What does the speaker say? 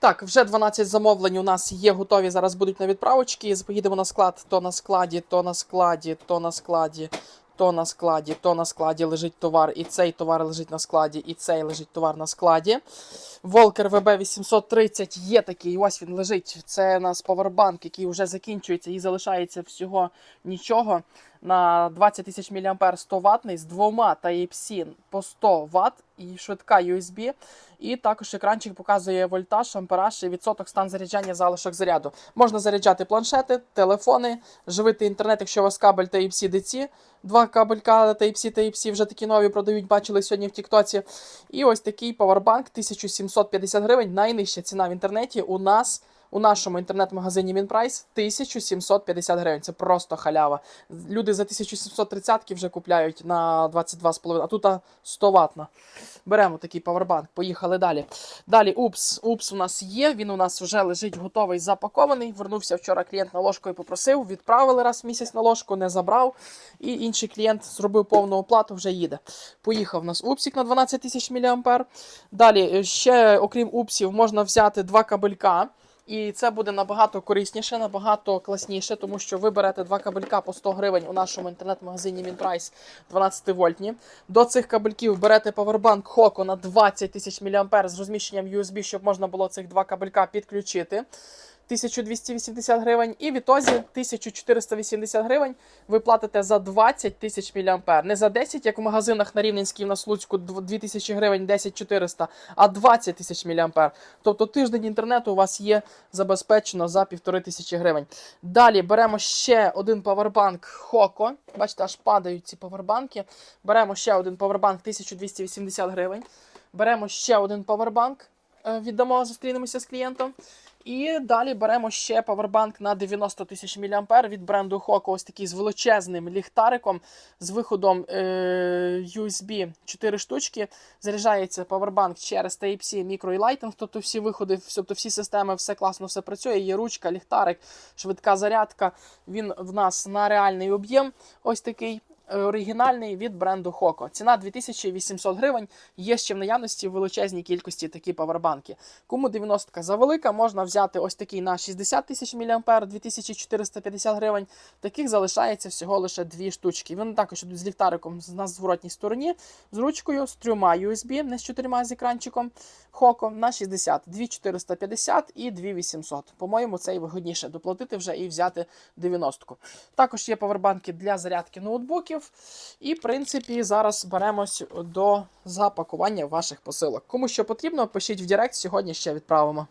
Так, вже 12 замовлень у нас є готові. Зараз будуть на відправочки. Поїдемо на склад, то на складі, то на складі, то на складі, то на складі, то на складі лежить товар, і цей товар лежить на складі, і цей лежить товар на складі. Волкер ВБ 830 є такий. Ось він лежить. Це у нас павербанк, який вже закінчується і залишається всього нічого. На 20 тисяч мА 100 ватний з двома Type-C по 100 Вт і швидка USB. І також екранчик показує вольтаж, ампераж і відсоток стан заряджання залишок заряду. Можна заряджати планшети, телефони, живити інтернет, якщо у вас кабель Type-C DC. Два кабелька Type-C, Type-C вже такі нові продають, бачили сьогодні в Тіктоці. І ось такий павербанк 1750 гривень. Найнижча ціна в інтернеті у нас. У нашому інтернет-магазині Мінпрайс 1750 гривень. Це просто халява. Люди за 1730 вже купляють на 22,5, а тут 100 ватна. Беремо такий павербанк, поїхали далі. Далі упс. Упс у нас є. Він у нас вже лежить готовий, запакований. Вернувся вчора клієнт на ложку і попросив. Відправили раз в місяць на ложку, не забрав. І інший клієнт зробив повну оплату, вже їде. Поїхав у нас упсік на 12 тисяч мА. Далі е, ще, окрім упсів, можна взяти два кабелька. І це буде набагато корисніше, набагато класніше, тому що ви берете два кабелька по 100 гривень у нашому інтернет-магазині Мінпрайс 12 вольтні. До цих кабельків берете павербанк Хоко на 20 тисяч мА з розміщенням USB, щоб можна було цих два кабелька підключити. 1280 гривень, і в ітозі 1480 гривень ви платите за 20 тисяч мА. Не за 10, як в магазинах на Рівненській нас в Луцьку 2000 гривень 10400, а 20 тисяч мА. Тобто тиждень інтернету у вас є забезпечено за 1500 гривень. Далі беремо ще один павербанк Хоко. Бачите, аж падають ці павербанки. Беремо ще один павербанк 1280 гривень. Беремо ще один павербанк. е, Віддамо, зустрінемося з клієнтом. І далі беремо ще павербанк на 90 тисяч мА від бренду Hoco, ось такий з величезним ліхтариком, з виходом е- USB 4 штучки. Заряджається павербанк через Type-C, мікро і Lightning, тобто всі виходи, тобто всі системи, все класно, все працює. Є ручка, ліхтарик, швидка зарядка. Він в нас на реальний об'єм. Ось такий. Оригінальний від бренду Hoco. Ціна 2800 гривень. Є ще в наявності в величезній кількості такі павербанки. Кому 90 завелика, можна взяти ось такий на 60 тисяч мА, 2450 гривень. Таких залишається всього лише дві штучки. Вони також йдуть з ліхтариком на зворотній стороні, з ручкою, з трьома USB, не з чотирма з екранчиком. Хоко на 60, 2450 і 2800. По-моєму, це і вигодніше доплатити вже і взяти 90-ку. Також є павербанки для зарядки ноутбуків. І, в принципі, зараз беремось до запакування ваших посилок. Кому що потрібно, пишіть в Директ, сьогодні ще відправимо.